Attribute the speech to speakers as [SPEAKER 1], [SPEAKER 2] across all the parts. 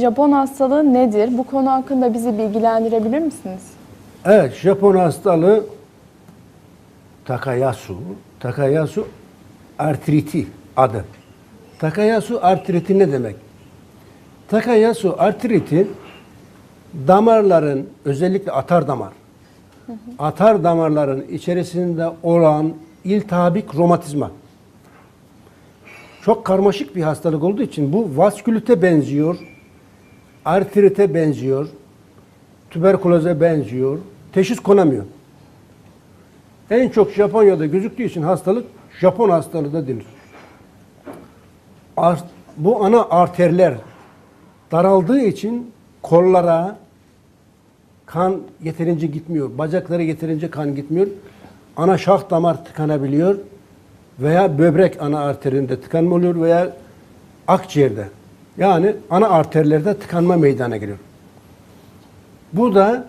[SPEAKER 1] Japon hastalığı nedir? Bu konu hakkında bizi bilgilendirebilir misiniz?
[SPEAKER 2] Evet, Japon hastalığı Takayasu. Takayasu artriti adı. Takayasu artriti ne demek? Takayasu artriti damarların özellikle atar damar. Atar damarların içerisinde olan iltihabik romatizma. Çok karmaşık bir hastalık olduğu için bu vaskülite benziyor, artrite benziyor, tüberküloze benziyor. Teşhis konamıyor. En çok Japonya'da gözüktüğü için hastalık Japon hastalığı da denir. Ar- bu ana arterler daraldığı için kollara kan yeterince gitmiyor. Bacaklara yeterince kan gitmiyor. Ana şah damar tıkanabiliyor veya böbrek ana arterinde tıkanma oluyor veya akciğerde. Yani ana arterlerde tıkanma meydana geliyor. Bu da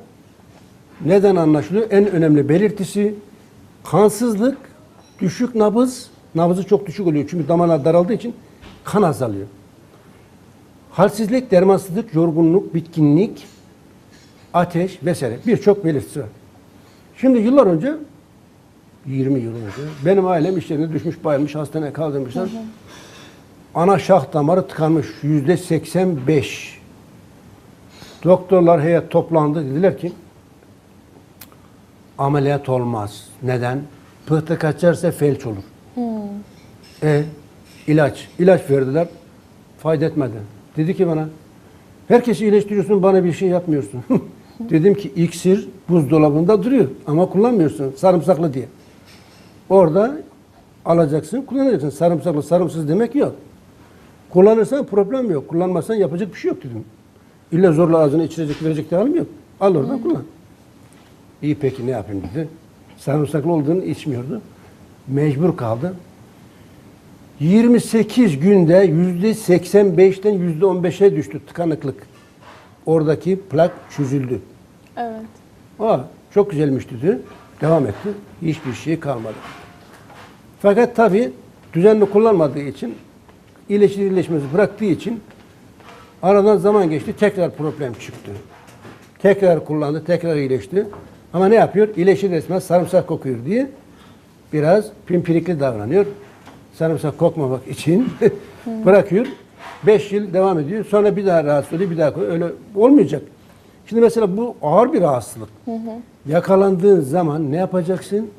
[SPEAKER 2] neden anlaşılıyor? En önemli belirtisi kansızlık, düşük nabız, nabızı çok düşük oluyor çünkü damarlar daraldığı için kan azalıyor. Halsizlik, dermansızlık, yorgunluk, bitkinlik, ateş vesaire birçok belirtisi var. Şimdi yıllar önce 20 yıl önce benim ailem işlerine düşmüş bayılmış hastaneye kaldırmışlar. Ana şah damarı tıkanmış yüzde 85. Doktorlar heyet toplandı dediler ki ameliyat olmaz. Neden? Pıhtı kaçarsa felç olur. E ilaç. ilaç verdiler. Fayda etmedi. Dedi ki bana herkesi iyileştiriyorsun bana bir şey yapmıyorsun. Dedim ki iksir buzdolabında duruyor ama kullanmıyorsun sarımsaklı diye. Orada alacaksın kullanacaksın. Sarımsaklı sarımsız demek yok. Kullanırsan problem yok. Kullanmazsan yapacak bir şey yok dedim. İlla zorla ağzına içirecek verecek de halim yok. Al oradan kullan. İyi peki ne yapayım dedi. Sarımsaklı olduğunu içmiyordu. Mecbur kaldı. 28 günde yüzde 85'ten yüzde 15'e düştü tıkanıklık. Oradaki plak çözüldü.
[SPEAKER 1] Evet.
[SPEAKER 2] Aa, çok güzelmiş dedi. Devam etti. Hiçbir şey kalmadı. Fakat tabii düzenli kullanmadığı için iyileşir iyileşmesi bıraktığı için aradan zaman geçti. Tekrar problem çıktı. Tekrar kullandı. Tekrar iyileşti. Ama ne yapıyor? İyileşir resmen sarımsak kokuyor diye biraz pimpirikli davranıyor. Sarımsak kokmamak için bırakıyor. Beş yıl devam ediyor. Sonra bir daha rahatsız oluyor. Bir daha. Öyle olmayacak. Şimdi mesela bu ağır bir rahatsızlık. Yakalandığın zaman ne yapacaksın?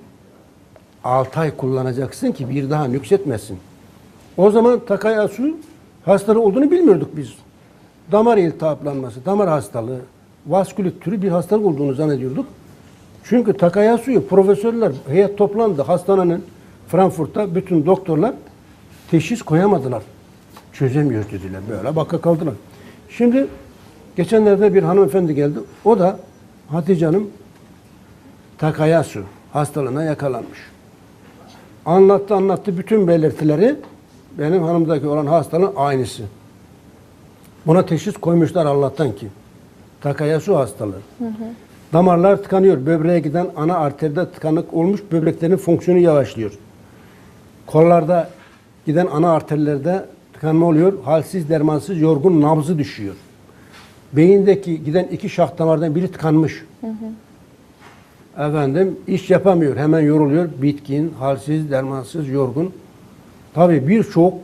[SPEAKER 2] 6 ay kullanacaksın ki bir daha nüksetmesin. O zaman Takayasu hastalığı olduğunu bilmiyorduk biz. Damar iltihaplanması, damar hastalığı, vaskülit türü bir hastalık olduğunu zannediyorduk. Çünkü Takayasu'yu profesörler heyet toplandı hastanenin Frankfurt'ta bütün doktorlar teşhis koyamadılar. Çözemiyoruz dediler. Böyle baka kaldılar. Şimdi geçenlerde bir hanımefendi geldi. O da Hatice Hanım Takayasu hastalığına yakalanmış. Anlattı anlattı bütün belirtileri benim hanımdaki olan hastalığın aynısı. Buna teşhis koymuşlar Allah'tan ki. Takayasu hastalığı. Damarlar tıkanıyor. Böbreğe giden ana arterde tıkanık olmuş. Böbreklerin fonksiyonu yavaşlıyor. Kollarda giden ana arterlerde tıkanma oluyor. Halsiz, dermansız, yorgun, nabzı düşüyor. Beyindeki giden iki şah damardan biri tıkanmış. Efendim iş yapamıyor. Hemen yoruluyor. Bitkin, halsiz, dermansız, yorgun. Tabii birçok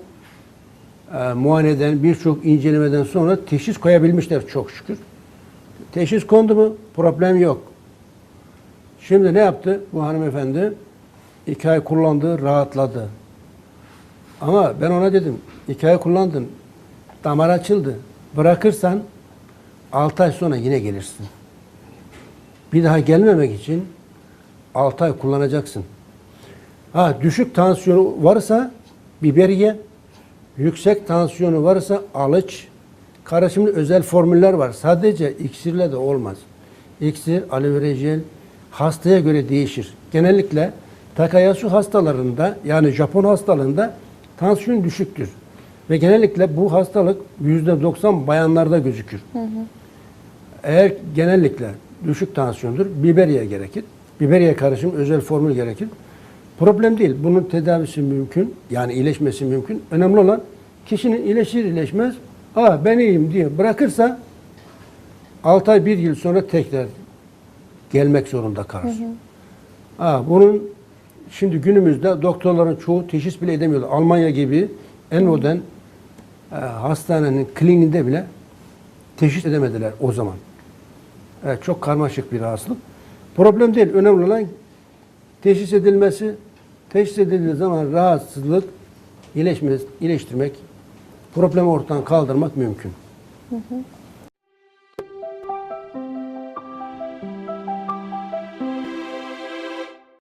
[SPEAKER 2] e, muayeneden, birçok incelemeden sonra teşhis koyabilmişler çok şükür. Teşhis kondu mu? Problem yok. Şimdi ne yaptı bu hanımefendi? İki ay kullandı, rahatladı. Ama ben ona dedim, iki ay kullandın, damar açıldı. Bırakırsan altı ay sonra yine gelirsin. Bir daha gelmemek için altı ay kullanacaksın. Ha düşük tansiyonu varsa biber ye. Yüksek tansiyonu varsa alıç. Karışımlı özel formüller var. Sadece iksirle de olmaz. İksir, aloe vera jel hastaya göre değişir. Genellikle Takayasu hastalarında yani Japon hastalığında tansiyon düşüktür. Ve genellikle bu hastalık %90 bayanlarda gözükür. Eğer genellikle düşük tansiyondur, biberiye gerekir. Biberiye karışım özel formül gerekir. Problem değil. Bunun tedavisi mümkün. Yani iyileşmesi mümkün. Önemli olan kişinin iyileşir iyileşmez Aa ben iyiyim diye bırakırsa 6 ay 1 yıl sonra tekrar gelmek zorunda kalır. Aa, bunun şimdi günümüzde doktorların çoğu teşhis bile edemiyorlar. Almanya gibi en modern e, hastanenin kliniğinde bile teşhis edemediler o zaman. Evet, çok karmaşık bir rahatsızlık. Problem değil. Önemli olan teşhis edilmesi. Teşhis edildiği zaman rahatsızlık iyileştirmek, problemi ortadan kaldırmak mümkün.